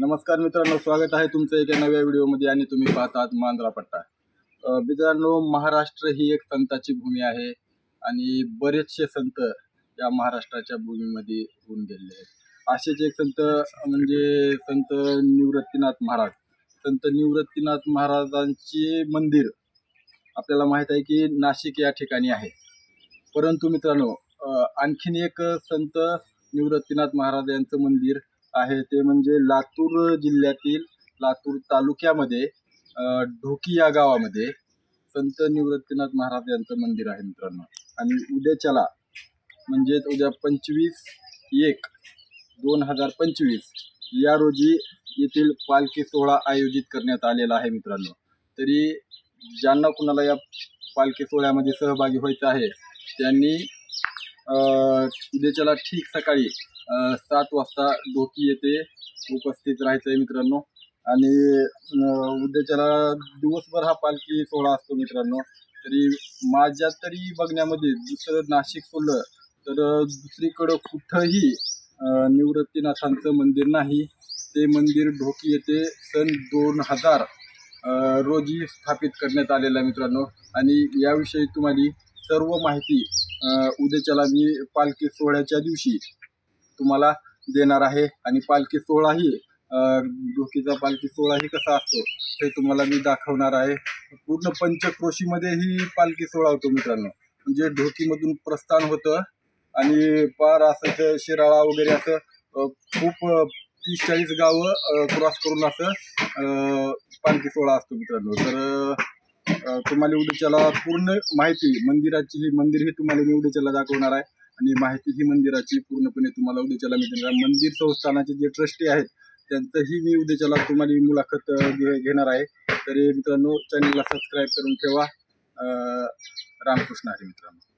नमस्कार मित्रांनो स्वागत आहे तुमचं एका नव्या व्हिडिओमध्ये आणि तुम्ही पाहतात मांजरा पट्टा. मित्रांनो महाराष्ट्र ही एक संताची भूमी आहे आणि बरेचसे संत या महाराष्ट्राच्या भूमीमध्ये होऊन गेलेले आहेत. असेच एक संत म्हणजे संत निवृत्तीनाथ महाराज. संत निवृत्तीनाथ महाराजांचे मंदिर आपल्याला माहीत आहे की नाशिक या ठिकाणी आहे. परंतु मित्रांनो आणखीन एक संत निवृत्तीनाथ महाराज यांचं मंदिर आहे ते म्हणजे लातूर जिल्ह्यातील लातूर तालुक्यामध्ये ढोकी या गावामध्ये संत निवृत्तीनाथ महाराज यांचं मंदिर आहे मित्रांनो. आणि उद्याच्याला म्हणजेच उद्या पंचवीस एक दोन हजार पंचवीस या रोजी येथील पालखी सोहळा आयोजित करण्यात आलेला आहे मित्रांनो. तरी ज्यांना कुणाला या पालखी सोहळ्यामध्ये सहभागी व्हायचं आहे त्यांनी उद्याच्याला ठीक सकाळी सात वाजता डोकी येथे उपस्थित राहायचं आहे मित्रांनो. आणि उद्याच्याला दिवसभर हा पालखी सोहळा असतो मित्रांनो. तरी माझ्या तरी बघण्यामध्ये दुसरं नाशिक सोडलं तर दुसरीकडं कुठंही निवृत्तीनाथांचं मंदिर नाही. ते मंदिर ढोकी येथे सन दोन हजार रोजी स्थापित करण्यात आलेलं आहे मित्रांनो. आणि याविषयी तुम्हाला सर्व माहिती उद्याच्याला मी पालखी सोहळ्याच्या दिवशी तुम्हाला देणार आहे. आणि पालखी सोहळाही डोकीचा पालखी सोहळाही कसा असतो हे तुम्हाला मी दाखवणार आहे. पूर्ण पंचक्रोशीमध्ये ही पालखी सोहळा होतो मित्रांनो. म्हणजे ढोकीमधून प्रस्थान होतं आणि पार असं ते शिराळा वगैरे असं खूप तीस चाळीस गावं क्रॉस करून असं पालखी सोहळा असतो मित्रांनो. तर तुम्हाला उद्याच्याला पूर्ण माहिती मंदिराची ही मंदिर ही तुम्हाला मी उद्याच्याला दाखवणार आहे. आणि माहिती ही मंदिराची पूर्णपणे तुम्हाला उद्याच्याला मी देणार मंदिर संस्थानाचे जे ट्रस्टी आहेत त्यांचंही मी उद्याच्याला तुम्हाला मुलाखत घे घेणार आहे. तरी मित्रांनो चॅनलला सबस्क्राईब करून ठेवा. रामकृष्ण हरी मित्रांनो.